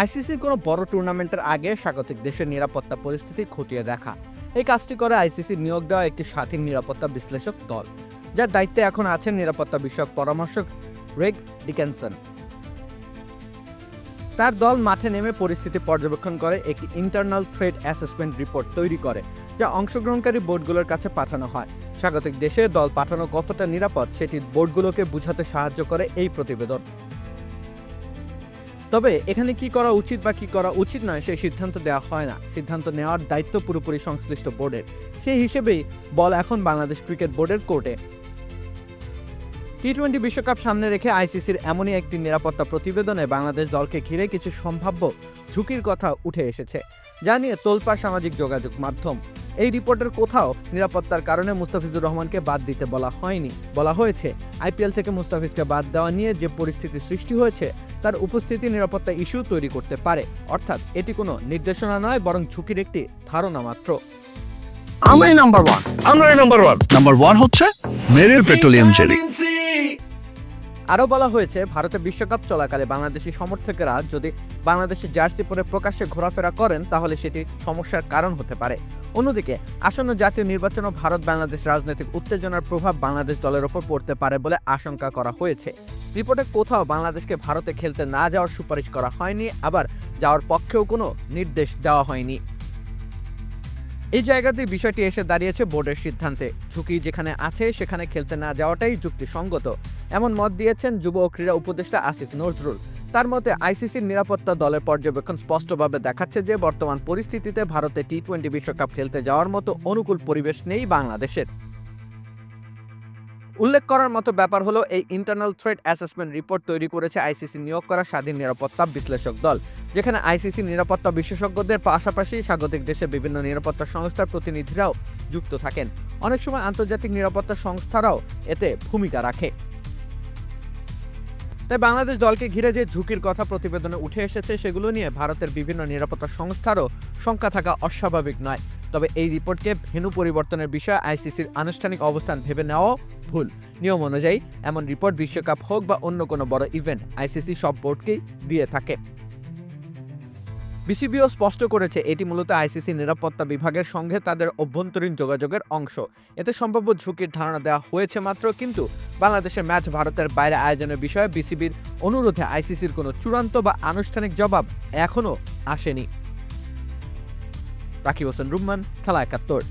আইসিসির কোনো বড় টুর্নামেন্টের আগে স্বাগতিক দেশের নিরাপত্তা পরিস্থিতি খতিয়ে দেখা। এই কাজটি করে আইসিসির নিয়োগ দেওয়া একটি স্বাধীন নিরাপত্তা বিশ্লেষক দল, যার দায়িত্বে এখন আছেন নিরাপত্তা বিষয়ক পরামর্শক রেগ ডিকেনসন। তার দল মাঠে নেমে পরিস্থিতি পর্যবেক্ষণ করে, একটি ইন্টারনাল থ্রেড অ্যাসেসমেন্ট রিপোর্ট তৈরি করে, যা অংশগ্রহণকারী বোর্ডগুলোর কাছে পাঠানো হয়। স্বাগতিক দেশে দল পাঠানো কতটা নিরাপদ, সেটি বোর্ডগুলোকে বুঝাতে সাহায্য করে এই প্রতিবেদন। তবে এখানে কি করা উচিত বা কি করা উচিত নয় সেই সিদ্ধান্ত দেওয়া হয় না। সিদ্ধান্ত নেওয়ার দায়িত্ব পুরোপুরি সংশ্লিষ্ট বোর্ডের। সেই হিসেবেই বল এখন বাংলাদেশ ক্রিকেট বোর্ডের কোর্টে। টি টোয়েন্টি বিশ্বকাপ সামনে রেখে আইসিসির এমনই একটি নিরাপত্তা প্রতিবেদনে বাংলাদেশ দলকে ঘিরে কিছু সম্ভাব্য ঝুঁকির কথা উঠে এসেছে, যা নিয়ে তোলপাড় সামাজিক যোগাযোগ মাধ্যম। এই রিপোর্টের কোথাও নিরাপত্তার কারণে মুস্তাফিজুর রহমানকে বাদ দিতে বলা হয়নি। বলা হয়েছে, আইপিএল থেকে মুস্তাফিজকে বাদ দেওয়া নিয়ে যে পরিস্থিতি সৃষ্টি হয়েছে তার উপস্থিতি নিরাপত্তা ইস্যু তৈরি করতে পারে। অর্থাৎ এটি কোনো নির্দেশনা নয় বরং ঝুঁকির একটি ধারণা মাত্র। আমরাই নাম্বার ওয়ান আমরাই নাম্বার ওয়ান নাম্বার ওয়ান হচ্ছে মেরিল পেট্রোলিয়াম জেলি। আরও বলা হয়েছে, ভারতে বিশ্বকাপ চলাকালে বাংলাদেশি সমর্থকেরা যদি বাংলাদেশি জার্সি পরে প্রকাশ্যে ঘোরাফেরা করেন, তাহলে সেটি সমস্যার কারণ হতে পারে। অন্যদিকে, আসন্ন জাতীয় নির্বাচন ও ভারত বাংলাদেশ রাজনৈতিক উত্তেজনার প্রভাব বাংলাদেশ দলের ওপর পড়তে পারে বলে আশঙ্কা করা হয়েছে। রিপোর্টে কোথাও বাংলাদেশকে ভারতে খেলতে না যাওয়ার সুপারিশ করা হয়নি, আবার যাওয়ার পক্ষেও কোনো নির্দেশ দেওয়া হয়নি। এই জায়গাতেই বিষয়টি এসে দাঁড়িয়েছে বোর্ডের সিদ্ধান্তে। ঝুঁকি যেখানে আছে, সেখানে খেলতে না যাওয়াটাই যুক্তিসঙ্গত। এমন মত দিয়েছেন যুব ও ক্রীড়া উপদেষ্টা আসিফ নজরুল। তার মতে, আইসিসির নিরাপত্তা দলের পর্যবেক্ষণ স্পষ্টভাবে দেখাচ্ছে যে বর্তমান পরিস্থিতিতে ভারতে টি টোয়েন্টি বিশ্বকাপ খেলতে যাওয়ার মতো অনুকূল পরিবেশ নেই বাংলাদেশের। উল্লেখ করার মতো ব্যাপার হলো, এই ইন্টারনাল থ্রেড অ্যাসেসমেন্ট রিপোর্ট তৈরি করেছে আইসিসি নিয়োগ করা স্বাধীন নিরাপত্তা বিশ্লেষক দল, যেখানে আইসিসি নিরাপত্তা বিশেষজ্ঞদের পাশাপাশি স্বাগতিক দেশের বিভিন্ন নিরাপত্তা সংস্থার প্রতিনিধিরাও যুক্ত থাকেন। অনেক সময় আন্তর্জাতিক নিরাপত্তা সংস্থারাও এতে ভূমিকা রাখে। তাই বাংলাদেশ দলকে ঘিরে যে ঝুঁকির কথা প্রতিবেদনে উঠে এসেছে, সেগুলো নিয়ে ভারতের বিভিন্ন নিরাপত্তা সংস্থারও শঙ্কা থাকা অস্বাভাবিক নয়। তবে এই রিপোর্টকে ভেনু পরিবর্তনের বিষয়ে আইসিসির আনুষ্ঠানিক অবস্থান ভেবে নেওয়াও ভুল। নিয়ম অনুযায়ী, এমন রিপোর্ট বিশ্বকাপ হোক বা অন্য কোনো বড় ইভেন্ট, আইসিসি সব বোর্ডকেই দিয়ে থাকে। বিসিবিও স্পষ্ট করেছে, এটি মূলত আইসিসি নিরাপত্তা বিভাগের সঙ্গে তাদের অভ্যন্তরীণ যোগাযোগের অংশ। এতে সম্ভাব্য ঝুঁকির ধারণা দেওয়া হয়েছে মাত্র, কিন্তু বাংলাদেশের ম্যাচ ভারতের বাইরে আয়োজনের বিষয়ে বিসিবির অনুরোধে আইসিসির কোনো চূড়ান্ত বা আনুষ্ঠানিক জবাব এখনও আসেনি। রাকিব হোসেন, রুম্মান, খেলা একাত্তর।